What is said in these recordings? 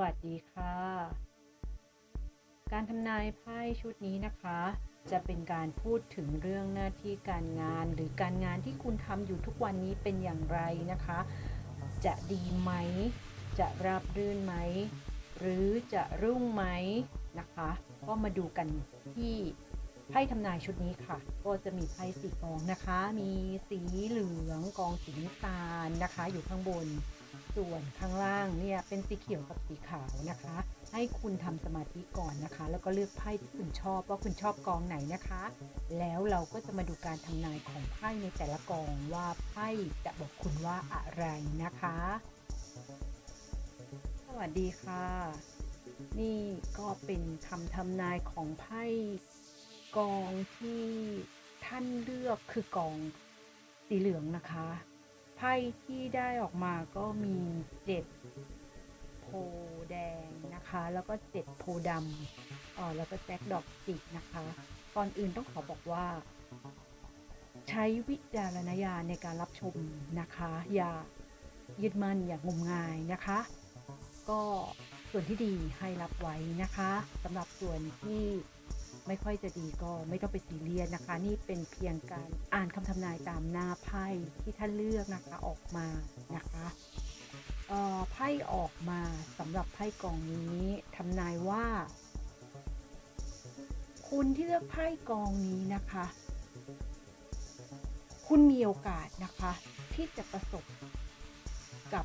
วัสดีค่ะ การทำนายไพ่ชุดนี้นะคะ จะเป็นการพูดถึงเรื่องหน้าที่การงาน หรือการงานที่คุณทำอยู่ทุกวันนี้เป็นอย่างไรนะคะ จะดีไหม จะราบรื่นไหม หรือจะรุ่งไหมนะคะ ก็มาดูกันที่ไพ่ทำนายชุดนี้ค่ะ ก็จะมีไพ่สีกองนะคะ มีสีเหลืองกองสีน้ำตาลนะคะ อยู่ข้างบน ส่วนข้างล่างเนี่ยเป็นสีเขียวกับสีขาวนะคะ ให้คุณทำสมาธิก่อนนะคะ แล้วก็เลือกไพ่ที่คุณชอบว่าคุณชอบกองไหนนะคะ แล้วเราก็จะมาดูการทำนายของไพ่ในแต่ละกองว่าไพ่จะบอกคุณว่าอะไรนะคะ สวัสดีค่ะ นี่ก็เป็นคำทำนายของไพ่กองที่ท่านเลือกคือกองสีเหลืองนะคะ ไพ่ที่ได้ออกมาก็มีเจ็ดโพแดงนะคะ แล้วก็เจ็ดโพดำเออแล้วก็แจ็คดอกจิกนะคะก่อนอื่นต้องขอบอกว่า ใช้วิจารณญาณในการรับชมนะคะ อย่ายึดมั่นอย่างงมงายนะคะ ก็ส่วนที่ดีให้รับไว้นะคะสำหรับส่วนที่ ไม่ค่อยจะดีก็ไม่ต้องไปซีเรียสนะคะ นี่เป็นเพียงการอ่านคำทำนายตามหน้าไพ่ที่ท่านเลือกนะคะออกมานะคะไพ่ออกมาสำหรับไพ่กองนี้ทำนายว่า คุณที่เลือกไพ่กองนี้นะคะ คุณมีโอกาสนะคะ ที่จะประสบกับ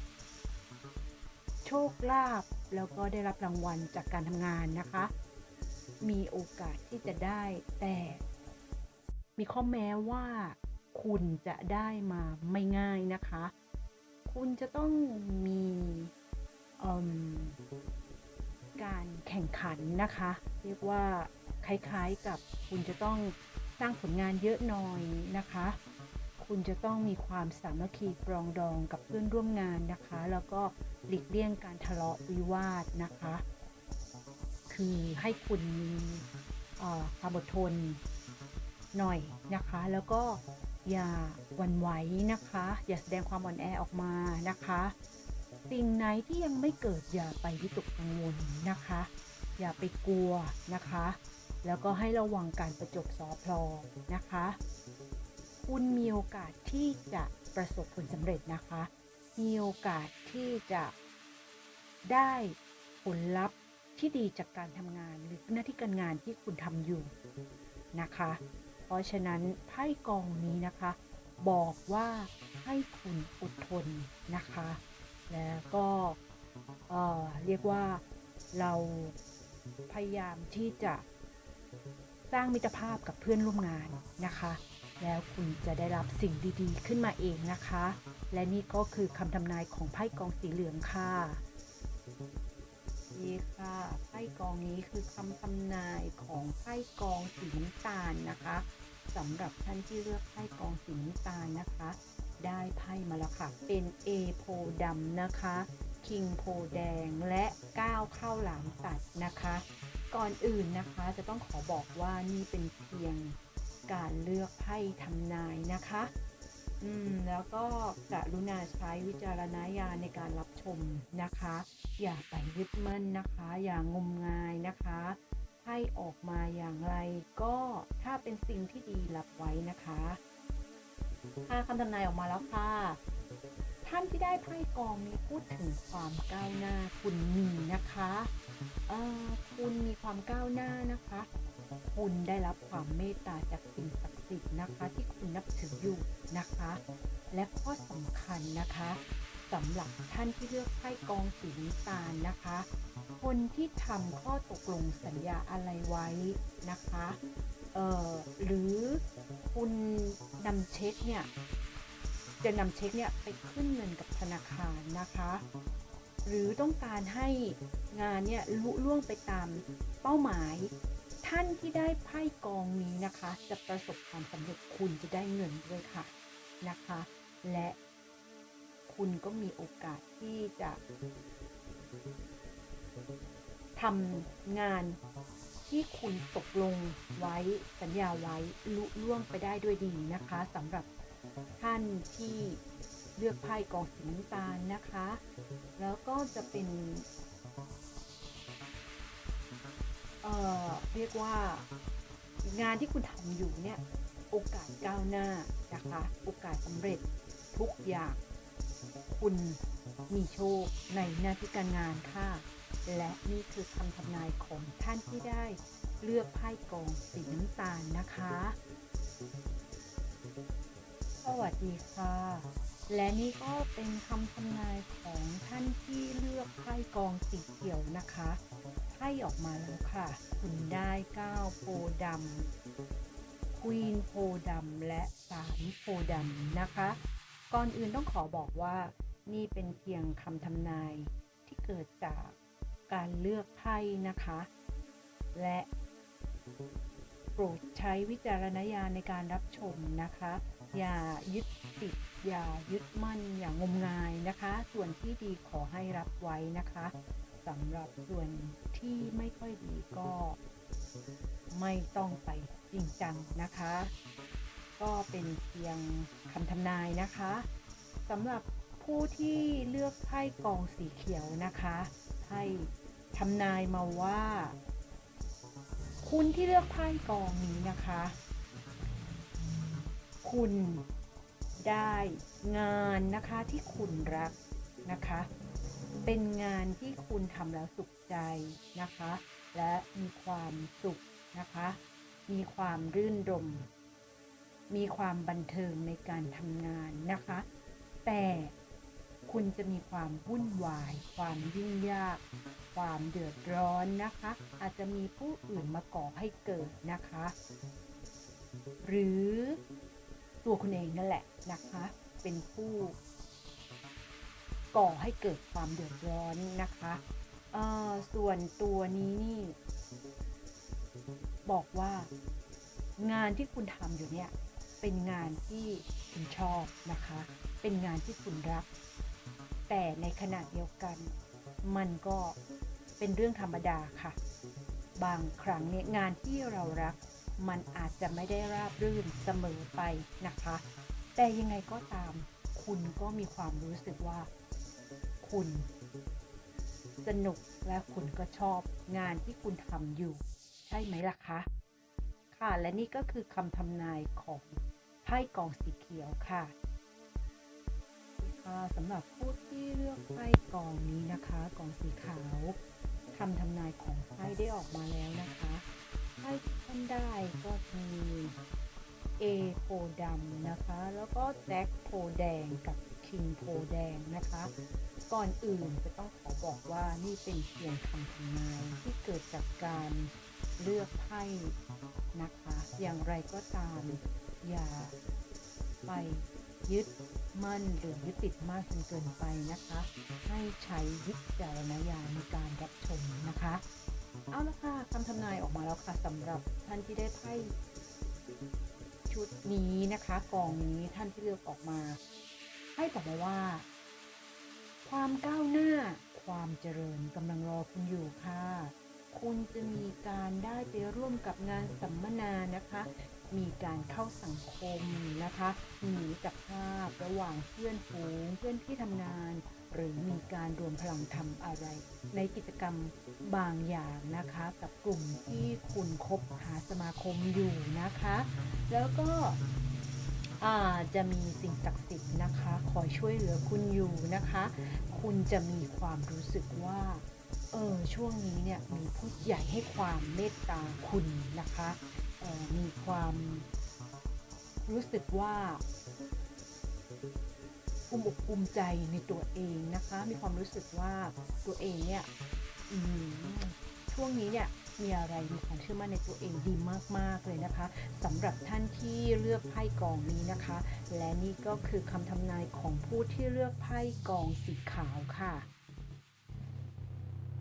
โชคลาภแล้วก็ได้รับรางวัลจากการทำงานนะคะ มีโอกาสที่จะได้ แต่มีข้อแม้ว่าคุณจะได้มาไม่ง่ายนะคะ คุณจะต้องมีการแข่งขันนะคะ เรียกว่าคล้ายๆกับคุณจะต้องสร้างผลงานเยอะหน่อยนะคะ คุณจะต้องมีความสามัคคีปรองดองกับเพื่อนร่วมงานนะคะ แล้วก็หลีกเลี่ยงการทะเลาะวิวาทนะคะ คือให้คุณความอดทนหน่อยนะคะ แล้วก็อย่าหวั่นไหวนะคะ อย่าแสดงความอ่อนแอออกมานะคะ สิ่งไหนที่ยังไม่เกิดอย่าไปวิตกกังวลนะคะ อย่าไปกลัวนะคะ แล้วก็ให้ระวังการประจบสอพลอนะคะ คุณมีโอกาสที่จะประสบผลสำเร็จนะคะ มีโอกาสที่จะได้ผลลัพธ์ ที่ดีจากการทำงานหรือหน้าที่การงานที่คุณทำอยู่นะคะ เพราะฉะนั้นไพ่กองนี้นะคะ บอกว่าให้คุณอดทนนะคะ แล้วก็เออเรียกว่าเราพยายามที่จะสร้างมิตรภาพกับเพื่อนร่วมงานนะคะ แล้วคุณจะได้รับสิ่งดีๆ ขึ้นมาเองนะคะ และนี่ก็คือคำทำนายของไพ่กองสีเหลืองค่ะีค่ะไพ่กองนี้คือคำทำนายของไพ่กองสีน้ำตาลนะคะสำหรับท่านที่เลือกไพ่กองสีน้ำตาลนะคะ ได้ไพ่มาแล้วค่ะ เป็นเอโพดำนะคะคิงโพแดงและก้าวเข้าหลามตัดนะคะ ก่อนอื่นนะคะจะต้องขอบอกว่านี่เป็นเพียงการเลือกไพ่ทำนายนะคะ อืมแล้วก็กรุณาใช้วิจารณญาณในการรับชมนะคะ อย่าไปยึดมั่นนะคะ อย่างงมงายนะคะไพ่ออกมาอย่างไรก็ถ้าเป็นสิ่งที่ดีรับไว้นะคะค่ะคำทำนายออกมาแล้วค่ะ ท่านที่ได้ไพ่กองนี้พูดถึงความก้าวหน้าคุณมีนะคะเออคุณมีความก้าวหน้านะคะ คุณได้รับความเมตตาจากสิ่งศักดิ์สิทธิ์นะคะ ที่คุณนับถืออยู่นะคะ และข้อสำคัญนะคะสำหรับท่านที่เลือกไพ่กองสีน้ำตาลนะคะ คนที่ทำข้อตกลงสัญญาอะไรไว้นะคะเอ่อหรือคุณนำเช็คเนี่ยจะนำเช็คเนี่ยไปขึ้นเงินกับธนาคารนะคะ หรือต้องการให้งานเนี่ยลุล่วงไปตามเป้าหมาย ท่านที่ได้ไพ่กองนี้นะคะ จะประสบความสำเร็จคุณจะได้เงินด้วยค่ะนะคะ และคุณก็มีโอกาสที่จะทำงานที่คุณตกลงไว้สัญญาไว้ลุล่วงไปได้ด้วยดีนะคะสำหรับท่านที่เลือกไพ่กองสีน้ำตาลนะคะ แล้วก็จะเป็น เอ่อ เรียกว่างานที่คุณทำอยู่เนี่ยโอกาสก้าวหน้านะคะโอกาสสำเร็จทุกอย่าง คุณมีโชคในหน้าที่การงานค่ะ และนี่คือคำทำนายของท่านที่ได้เลือกไพ่กองสีน้ำตาลนะคะ สวัสดีค่ะ และนี่ก็เป็นคำทำนายของท่านที่เลือกไพ่กองสีเขียวนะคะ ไพ่ออกมาแล้วค่ะ คุณได้9โพธิ์ดำควีนโพธิ์ดำและ3โพธิ์ดำนะคะ ก่อนอื่นต้องขอบอกว่า นี่เป็นเพียงคำทำนายที่เกิดจากการเลือกไพ่นะคะ และโปรดใช้วิจารณญาณในการรับชมนะคะ อย่ายึดติด อย่ายึดมั่นอย่างงมงายนะคะ ส่วนที่ดีขอให้รับไว้นะคะ สำหรับส่วนที่ไม่ค่อยดีก็ไม่ต้องไปจริงจังนะคะ ก็เป็นเพียงคำทำนายนะคะสำหรับผู้ที่เลือกไพ่กองสีเขียวนะคะไพ่ทำนายมาว่า คุณที่เลือกไพ่กองนี้นะคะ คุณได้งานนะคะที่คุณรักนะคะ เป็นงานที่คุณทำแล้วสุขใจนะคะ และมีความสุขนะคะ มีความรื่นรม มีความบันเทิงในการทำงานนะคะ แต่คุณจะมีความวุ่นวาย ความยุ่งยาก ความเดือดร้อนนะคะ อาจจะมีผู้อื่นมาก่อให้เกิดนะคะ หรือตัวคุณเองนั่นแหละนะคะ เป็นผู้ ก่อให้เกิดความเดือดร้อนนะคะส่วนตัวนี้นี่ บอกว่างานที่คุณทำอยู่เนี่ย เป็นงานที่คุณชอบนะคะ เป็นงานที่คุณรัก แต่ในขณะเดียวกัน มันก็เป็นเรื่องธรรมดาค่ะ บางครั้งเนี่ยงานที่เรารัก มันอาจจะไม่ได้ราบรื่นเสมอไปนะคะ แต่ยังไงก็ตาม คุณก็มีความรู้สึกว่า คุณ สนุกและคุณก็ชอบงานที่คุณทำอยู่ ใช่ไหมล่ะคะ ค่ะและนี่ก็คือคำทำนายของไพ่กองสีเขียวค่ะสำหรับผู้ที่เลือกไพ่กองนี้นะคะกองสีขาวคำทำนายของไพ่ได้ออกมาแล้วนะคะไพ่ที่ท่านได้ก็คือ A โพดำนะคะ แล้วก็แจ็คโพแดงกับ คิงโพแดงนะคะ ก่อนอื่นจะต้องขอบอกว่านี่เป็นเพียงคำทำนายที่เกิดจากการเลือกไพ่นะคะ อย่างไรก็ตาม อย่าไปยึดมั่นหรือยึดติดมากจนเกินไปนะคะ ให้ใช้วิจารณญาณในการรับชมนะคะ เอาละค่ะคำทำนายออกมาแล้วค่ะสำหรับท่านที่ได้ไพ่ชุดนี้นะคะกองนี้ท่านที่เลือกออกมา ให้บอกมาว่า ความก้าวหน้า ความเจริญกำลังรอคุณอยู่ค่ะ คุณจะมีการได้ไปร่วมกับงานสัมมนานะคะ มีการเข้าสังคมนะคะมีมิตรภาพระหว่างเพื่อนฝูงเพื่อนที่ทำงาน หรือมีการรวมพลังทำอะไร ในกิจกรรมบางอย่างนะคะ กับกลุ่มที่คุณคบหาสมาคมอยู่นะคะ แล้วก็ จะมีสิ่งศักดิ์สิทธิ์นะคะ คอยช่วยเหลือคุณอยู่นะคะ คุณจะมีความรู้สึกว่าเออช่วงนี้เนี่ยมีผู้ใหญ่ให้ความเมตตาคุณนะคะออมีความรู้สึกว่าภูมิอกภูมิใจในตัวเองนะคะ มีความรู้สึกว่าตัวเองเนี่ยช่วงนี้เนี่ย มีอะไรมีความเชื่อมั่นในตัวเองดีมาก ๆ เลยนะคะสำหรับท่านที่เลือกไพ่กองนี้นะคะ และนี่ก็คือคำทำนายของผู้ที่เลือกไพ่กองสีขาวค่ะ